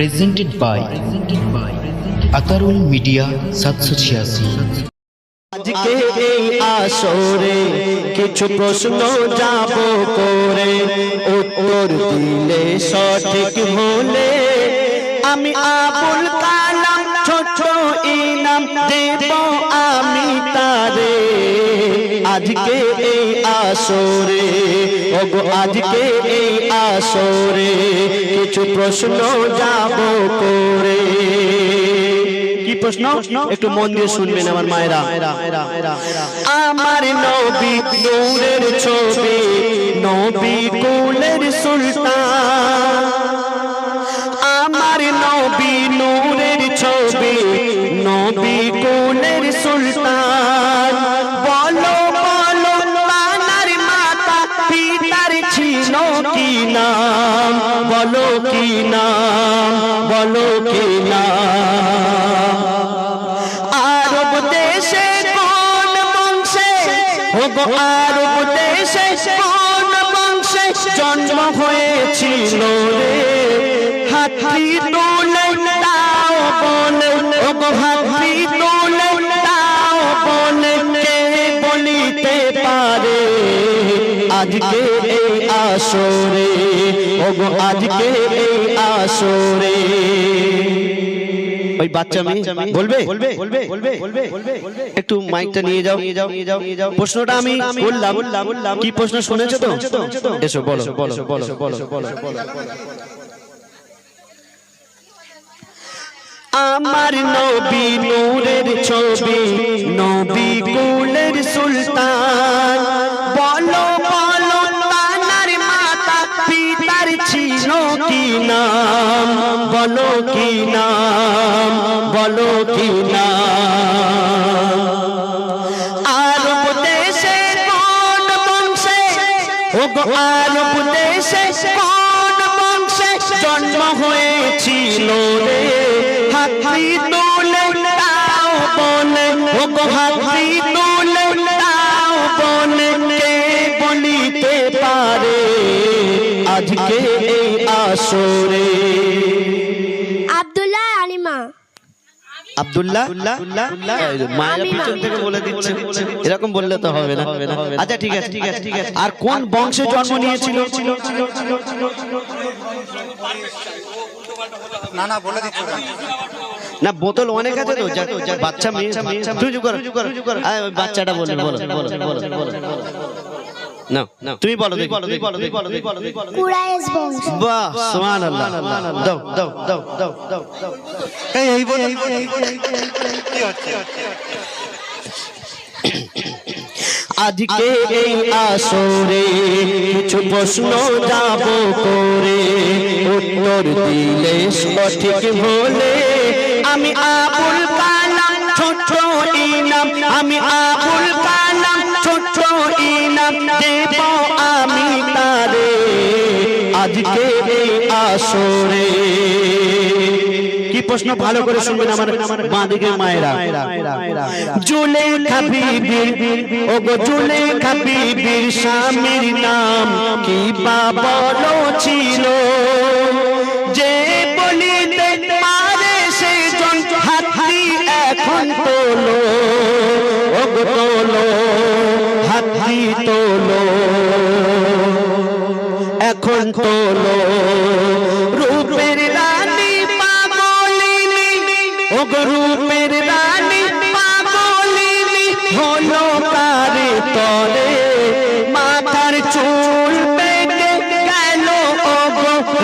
presented by Atarul media সাতশো ছিয়াশি। আজকে এই আসরে কিছু প্রশ্ন যাব করে। উত্তর দিলে সঠিক হলে আমি আবুল ছোট ইনাম দেব আমি তারে। আজকে এই আসরে, ওগো আজকে এই আসরে কিছু প্রশ্ন যাব করে। কি প্রশ্ন? একটু মন দিয়ে শুনবেন আমার মায়েরা। আমার নবী নূরের ছবি, নবী কুলের সুলতান। ও গো আরব দেশে কোন বংশে জন্ম হয়েছিল রে? হাতি তোলে তাও বলে ও গো হাতি তোলে তাও বলে কে বলিতে পারে? আজকে এই আসরে। ও গো আজকে এই আসরে। ওই বাচ্চা মেয়ে? বলবে? একটু মাইকটা নিয়ে যাও। প্রশ্নটা আমি বললাম কি প্রশ্ন শুনেছো তো? এসো বলো বলো বলো বলো বলো। আমার নবী নূরের ছবি নবী কুলের সুলতান। বলো বলো তানার মাতা পিতার ছিল কি নাম বলো কি নাম, বলো কি নাম। আরব দেশে কোন বংশে? আরব দেশে কোন বংশে? জন্ম হয়েছিল রে। হাতি তোলে তাও বলে। ও হাতি তোলে তাও বলে। কে বলিতে পারে? আজকে এই আসরে আব্দুল্লাহ আলিমা আব্দুল্লাহ মায়ের পিছন থেকে বলে দিচ্ছে। এরকম বললে তো হবে না। আচ্ছা ঠিক আছে ঠিক আছে ঠিক আছে। আর কোন বংশে জন্ম নিয়েছিল? না না বলে দিচ্ছ না। বোতল অনেক আছে তো বাচ্চা মেয়ে বাচ্চাটা বলো বলো বলো বলো বলো। না না। তুমি বলো তুমি বলো তুমি বলো তুমি বলো তুমি বলো তুমি বলো কুরাইশ বংশ। বাহ সুবহানাল্লাহ। দাও দাও দাও দাও দাও এই এই বল এই বল, এই এই বল, এই বল, কি হচ্ছে আজকে এই আসরে কিছু প্রশ্ন যাব করে। উত্তর দিলে সঠিক হলে আমি আবুল কালাম আমি আবুল কালাম, ছোট ইনাম, দেব আমি তারে। আজকে আসরে। কি প্রশ্ন ভালো করে শুনবেন আমার বাঁ দিকের মায়েরা? জুলে খাবিবির ও গো জুলে খাবিবির স্বামীর নাম, কি বা ছিল? তোলো। এখন তোলো। রূপের রানী পাগলিনী। ও রূপের রানী পাগলিনী, হলো কারে তরে। মাথার চুল পেকে গেল ও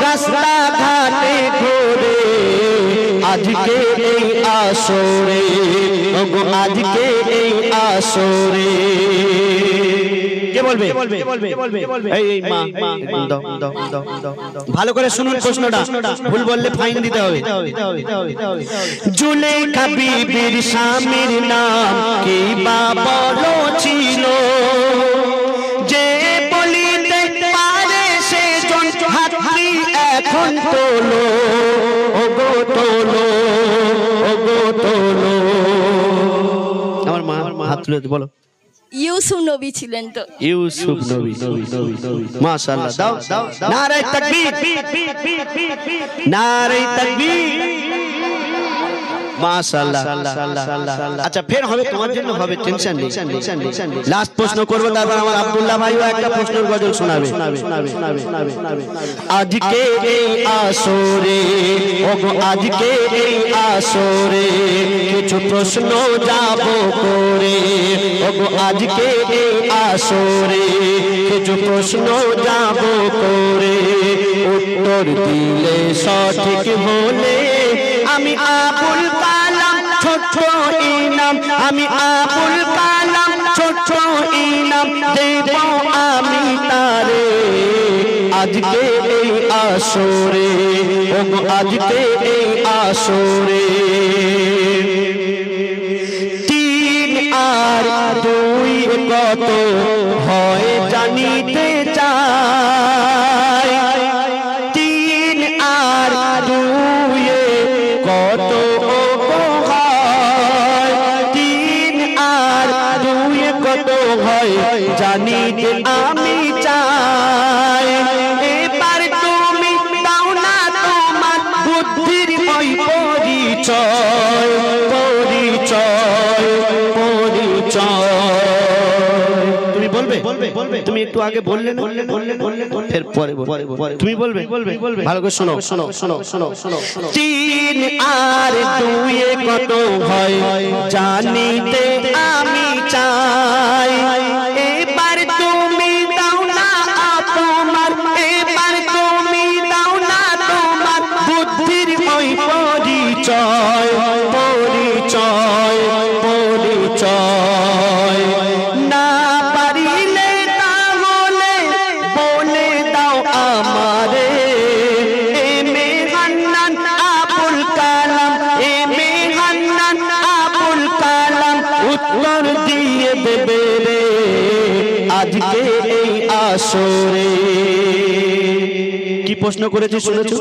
রাস্তা ঘাটে ঘুরে। আজকে এই আসরে ও গো আজকে এই আসরে। বলবে। এই মা ভালো করে শুনুন প্রশ্নটা। ভুল বললে ফাইন দিতে হবে। জুলে বিবির স্বামীর নাম কি বা বলো ছিল? যে বলিতে পারে সে জন হাতি এখন তোলো। ও গো তোলো ও গো তোলো। আমার মা হাত তুলে বলো। ইউসুফ নবী ছিলেন তো। ইউসুফ নবী। মাশাআল্লাহ দাও দাও নারে তাকবীর। নারে তাকবীর। মাশাআল্লাহ আচ্ছা ফের হবে তোমার জন্য হবে টেনশন নেই। লাস্ট প্রশ্ন করব তারপর আমার আব্দুল্লাহ ভাইও একটা প্রশ্নের গজল শোনাবে। আজকে আসরে ওগো আজকে এই আসরে কিছু প্রশ্ন যাব করে। ওগো আজকে এই আসরে কিছু প্রশ্ন যাব করে। উত্তর দিলে সঠিক হলে আমি আবুল ছোট ইনাম, আমি আবুল কালাম, ছোট ইনাম, দেব আমি তারে। আজকে এই আসরে আজকে এই আসরে। তিন আর দুই কত হয় জানিতে চাই। তিন আর দুই কত জানিতে আমি চাই। এবার তুমি দাও না তোমার বুদ্ধির ওই পরিচয় পরিচয় পরিচয়। তুমি বলবে? বলবে বলবে। তুমি একটু আগে বললে না? বললে বললে বললে এর পরে পরে পরে তুমি বলবে? বলবে। বলবে? ভালো করে শোনো শোনো শোনো শোনো শোনো শোনো। তিন আর দুই কত হয় জানিতে আমি আসরে কি প্রশ্ন করেছি শুনেছো?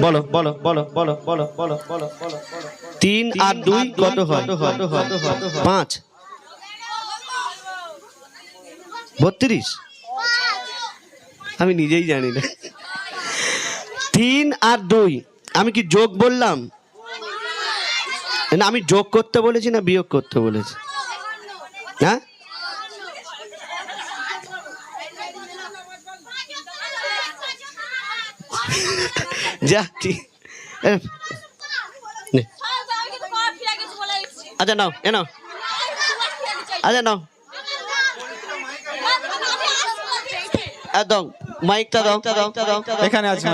বলো বলো বলো বলো বলো বলো বলো বলো তিন আর দুই কত হয়? পাঁচ। বত্রিশ? আমি নিজেই জানি না। তিন আর দুই। আমি কি যোগ বললাম? না আমি যোগ করতে বলেছি না বিয়োগ করতে বলেছি? হ্যাঁ? যা। ঠিক। আচ্ছা নাও এ নাও। আচ্ছা নাও। একদম মাইকটা দাও দাও দাও। এখানে আছে